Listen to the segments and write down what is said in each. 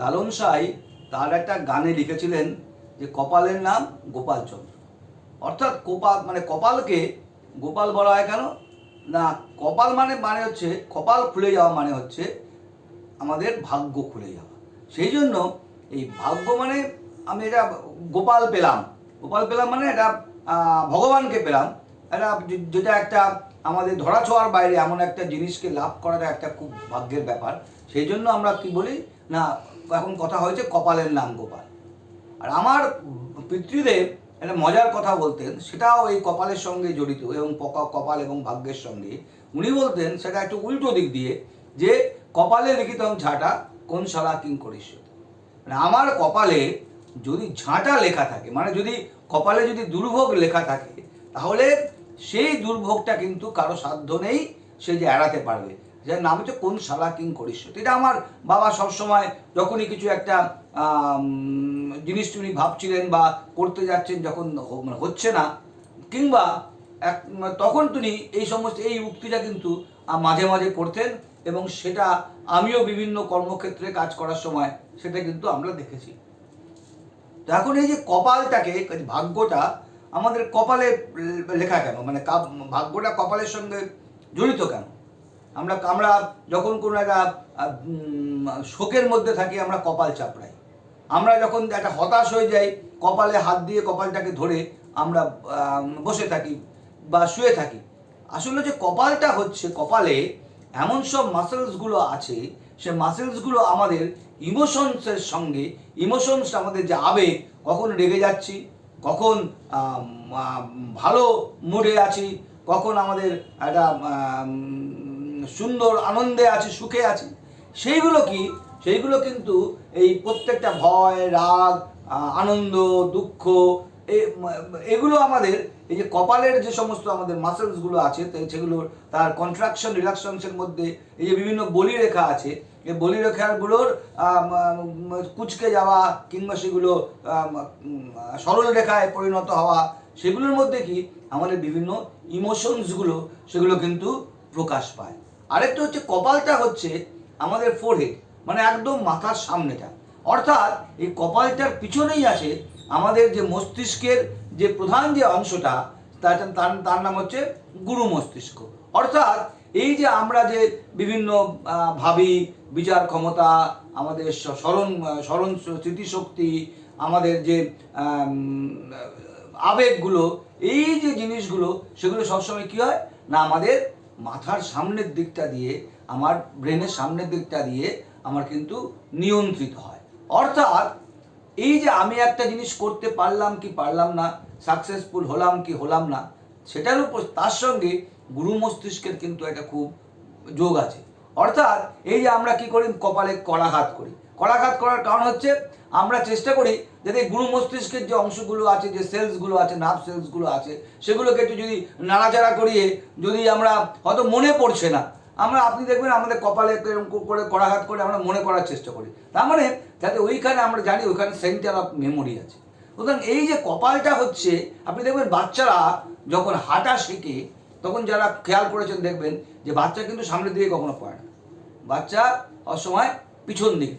লালন সাই তার একটা গানে লিখেছিলেন যে কপালের নাম গোপালচন্দ্র। অর্থাৎ কপাল মানে কপালকে গোপাল বলা হয় কেন? না, কপাল মানে মানে হচ্ছে, কপাল খুলে যাওয়া মানে হচ্ছে আমাদের ভাগ্য খুলে যাওয়া। সেই জন্য এই ভাগ্য মানে আমি এটা গোপাল পেলাম। গোপাল পেলাম মানে এটা ভগবানকে পেলাম। এটা যেটা একটা আমাদের ধরা ছোঁয়ার বাইরে এমন একটা জিনিসকে লাভ করাটা একটা খুব ভাগ্যের ব্যাপার। সেই জন্য আমরা কি বলি, না এখন কথা হয়েছে কপালের নাম গোপাল। আর আমার পিতৃদেব একটা মজার কথা বলতেন, সেটাও এই কপালের সঙ্গে জড়িত এবং কপাল এবং ভাগ্যের সঙ্গে। উনি বলতেন, সেটা একটু উল্টো দিক দিয়ে, যে কপালে লিখিত ঝাঁটা কোন শালা কিং করিস মানে আমার কপালে যদি ঝাঁটা লেখা থাকে মানে যদি কপালে যদি দুর্ভোগ লেখা থাকে, তাহলে সেই দুর্ভোগটা কিন্তু কারও সাধ্য নেই, সে যে এড়াতে পারবে। যার নাম হচ্ছে, কোন শালা কিং করিস? এটা আমার বাবা সবসময় যখনই কিছু একটা জিনিস উনি ভাবছিলেন বা করতে যাচ্ছেন, যখন মানে হচ্ছে না, কিংবা এক, তখন তিনি এই সমস্ত, এই উক্তিটা কিন্তু মাঝে মাঝে করতেন এবং সেটা আমিও বিভিন্ন কর্মক্ষেত্রে কাজ করার সময় সেটা কিন্তু আমরা দেখেছি। তো এখন এই যে কপালটাকে ভাগ্যটা, আমাদের কপালে লেখা কেন? মানে ভাগ্যটা কপালের সঙ্গে জড়িত কেন? আমরা আমরা যখন কোনো একটা শোকের মধ্যে থাকি, আমরা কপাল চাপড়াই। আমরা যখন একটা হতাশ হয়ে যাই, কপালে হাত দিয়ে কপালটাকে ধরে আমরা বসে থাকি বা শুয়ে থাকি। আসলে যে কপালটা হচ্ছে, কপালে এমন সব মাসেলসগুলো আছে, সে মাসেলসগুলো আমাদের ইমোশনসের সঙ্গে ইমোশনস আমাদের যে আবেগ, কখন রেগে যাচ্ছি, কখন ভালো মুডে আছি, কখন আমাদের একটা সুন্দর আনন্দে আছি সুখে আছি। সেইগুলো কি? সেইগুলো কিন্তু এই প্রত্যেকটা ভয় রাগ আনন্দ দুঃখ এগুলো আমাদের এই যে কপালের যে সমস্ত আমাদের মাসেলসগুলো আছে তো সেগুলোর তার কন্ট্রাকশন রিলাকশনসের মধ্যে এই যে বিভিন্ন বলিরেখা আছে এই বলিরেখাগুলোর আম, আম, কুচকে যাওয়া কিংবা সেগুলো সরল রেখায় পরিণত হওয়া সেগুলোর মধ্যে কি? আমাদের বিভিন্ন ইমোশনসগুলো সেগুলো কিন্তু প্রকাশ পায়। আরেকটা হচ্ছে কপালটা হচ্ছে আমাদের ফোরহেড মানে একদম মাথার সামনেটা। অর্থাৎ এই কপালটার পিছনেই আছে আমাদের যে মস্তিষ্কের যে প্রধান যে অংশটা, তার তার নাম হচ্ছে গুরু মস্তিষ্ক। অর্থাৎ এই যে আমরা যে বিভিন্ন ভাবি, বিচার ক্ষমতা, আমাদের স্মরণ স্মরণ স্মৃতিশক্তি, আমাদের যে আবেগগুলো, এই যে জিনিসগুলো, সেগুলো সবসময় কী হয়? না আমাদের মাথার সামনের দিকটা দিয়ে, আমার ব্রেনের সামনের দিকটা দিয়ে আমার কিন্তু নিয়ন্ত্রিত হয়। অর্থাৎ, এই যে আমি একটা জিনিস করতে পারলাম কি পারলাম না সাকসেসফুল হলাম কি হলাম না, সেটার উপর তার সঙ্গে গুরু মস্তিষ্কের কিন্তু একটা খুব যোগ আছে। অর্থাৎ, এই যে আমরা কি করি? কপালে কলাঘাত করি। কলাঘাত করার কারণ হচ্ছে আমরা চেষ্টা করি যাতে গুরু মস্তিষ্কের যে অংশগুলো আছে, যে সেলসগুলো আছে নার্ভ সেলসগুলো আছে, সেগুলোকে একটু যদি নাড়াচাড়া করিয়ে যদি আমরা হয়তো মনে পড়ছে না, আমরা আপনি দেখবেন আমাদের কপালে এরকম করে করাঘাত করে আমরা মনে করার চেষ্টা করি। তার মানে যাতে ওইখানে আমরা জানি ওইখানে সেন্টার অফ মেমোরি আছে। সুতরাং এই যে কপালটা হচ্ছে, আপনি দেখবেন বাচ্চারা যখন হাঁটা শেখে, তখন যারা খেয়াল করেছেন দেখবেন যে বাচ্চা কিন্তু সামনের দিকে কখনো পড়ে না। বাচ্চা অসময় পিছন দিকে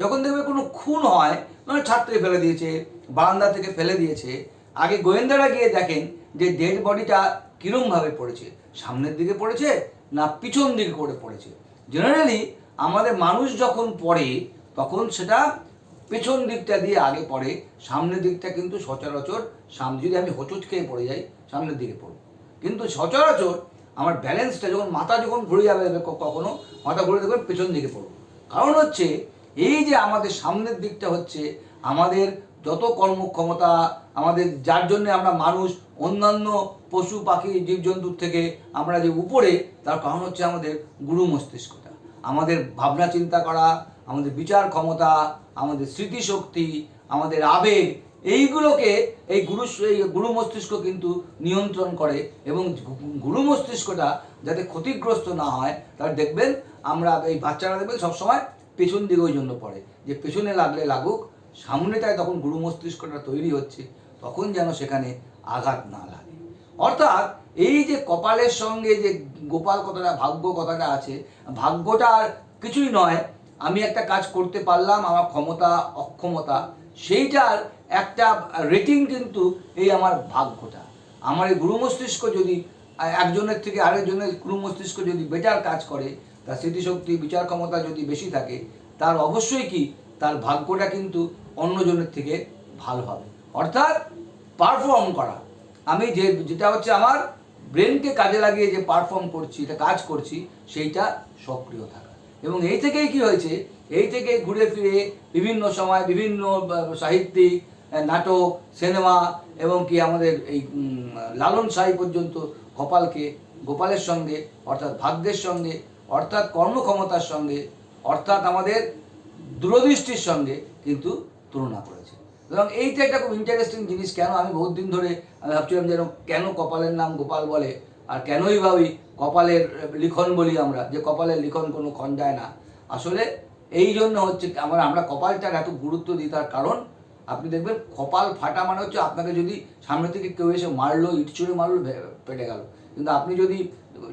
যখন দেখবে কোনো খুন হয় মানে ছাত্রে ফেলে দিয়েছে, বারান্দা থেকে ফেলে দিয়েছে, আগে গোয়েন্দারা গিয়ে দেখেন যে ডেড বডিটা কীরমভাবে পড়েছে। সামনের দিকে পড়েছে না পিছন দিকে করে পড়েছে? জেনারেলি আমাদের মানুষ যখন পড়ে, তখন সেটা পেছন দিকটা দিয়ে আগে পড়ে, সামনের দিকটা কিন্তু সচরাচর সামনে যদি আমি হোঁচট খেয়ে পড়ে যাই, সামনের দিকে পড়ব। কিন্তু সচরাচর আমার ব্যালেন্সটা যখন, মাথা যখন ঘুরে যাবে কখনো, মাথা ঘুরে দেখবেন পেছন দিকে পড়ব। কারণ হচ্ছে এই যে আমাদের সামনের দিকটা হচ্ছে, আমাদের যত কর্মক্ষমতা, আমাদের যার জন্য আমরা মানুষ, অন্যান্য পশু, পাখি, জীবজন্তুর থেকে আমরা যে উপরে, তার কারণ হচ্ছে আমাদের গুরু মস্তিষ্কটা। আমাদের ভাবনা চিন্তা করা, আমাদের বিচার ক্ষমতা, আমাদের স্মৃতিশক্তি, আমাদের আবেগ, এইগুলোকে এই গুরু এই গুরু মস্তিষ্ক কিন্তু নিয়ন্ত্রণ করে এবং গুরু মস্তিষ্কটা যাতে ক্ষতিগ্রস্ত না হয় তার দেখবেন আমরা এই বাচ্চারা দেখবেন সবসময় পেছন দিকে ওই জন্য পড়ে। যে পেছনে লাগলে লাগুক সামনেটায় তখন গুরু মস্তিষ্কটা তৈরি হচ্ছে, তখন যেন সেখানে আঘাত না লাগে। অর্থাৎ এই যে কপালের সঙ্গে যে গোপাল কথাটা, ভাগ্য কথাটা আছে, ভাগ্যটা আর কিছুই নয়, আমি একটা কাজ করতে পারলাম, আমার ক্ষমতা, অক্ষমতা সেইটার একটা রেটিং কিন্তু এই আমার ভাগ্যটা। আমার এই গুরু মস্তিষ্ক যদি, একজনের থেকে আরেকজনের গুরু মস্তিষ্ক যদি বেটার কাজ করে তার স্মৃতিশক্তি, বিচার ক্ষমতা যদি বেশি থাকে, তার অবশ্যই কি তার ভাগ্যটা কিন্তু অন্যজনের থেকে ভালো হবে। অর্থাৎ পারফর্ম করা। আমি যে, যেটা হচ্ছে আমার ব্রেনকে কাজে লাগিয়ে যে পারফর্ম করছি এটা কাজ করছি, সেইটা সক্রিয় থাকা। এবং এই থেকেই কি হয়েছে, এই থেকে ঘুরে ফিরে বিভিন্ন সময় বিভিন্ন সাহিত্যিক নাটক, সিনেমা এবং কি আমাদের এই লালন সাহি পর্যন্ত গোপালকে, গোপালের সঙ্গে, অর্থাৎ ভাগ্যের সঙ্গে অর্থাৎ কর্মক্ষমতার সঙ্গে, অর্থাৎ আমাদের দূরদৃষ্টির সঙ্গে কিন্তু তুলনা করেছে। এবং এইটা একটা খুব ইন্টারেস্টিং জিনিস, কেন আমি বহুত দিন ধরে আমি ভাবছিলাম যেন কেন কপালের নাম গোপাল বলে, আর কেনই ভাবি কপালের লিখন বলি আমরা, যে কপালের লিখন কোনো খঞ্জায় না। আসলে এই জন্য হচ্ছে আমরা আমরা কপালটার এত গুরুত্ব দিই, তার কারণ আপনি দেখবেন কপাল ফাটা মানে হচ্ছে আপনাকে যদি সামনে থেকে কেউ এসে মারলো, ইট ছুঁড়ে মারলো পেটে গেল। কিন্তু আপনি যদি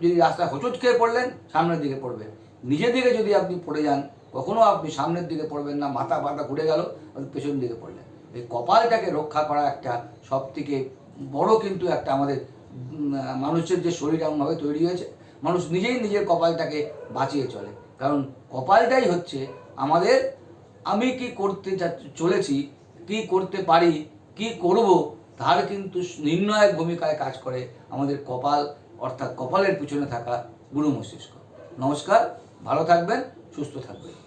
যদি রাস্তায় হোঁচট খেয়ে পড়লেন, সামনের দিকে পড়বেন নিজের দিকে যদি আপনি পড়ে যান, কখনো আপনি সামনের দিকে পড়বেন না, মাথা পাতা ঘুরে গেল পেছন দিকে পড়লেন। এই কপালটাকে রক্ষা করা একটা সব থেকে বড় কিন্তু একটা আমাদের মানুষের যে শরীর এমনভাবে তৈরি হয়েছে, মানুষ নিজেই নিজের কপালটাকে বাঁচিয়ে চলে। কারণ কপালটাই হচ্ছে আমাদের, আমি কি করতে চলেছি, কি করতে পারি, কি করব, তার কিন্তু নির্ণায়ক ভূমিকায় কাজ করে আমাদের কপাল অর্থাৎ কপালের পিছনে থাকা গুরু মস্তিষ্ক নমস্কার ভালো থাকবেন সুস্থ থাকবেন।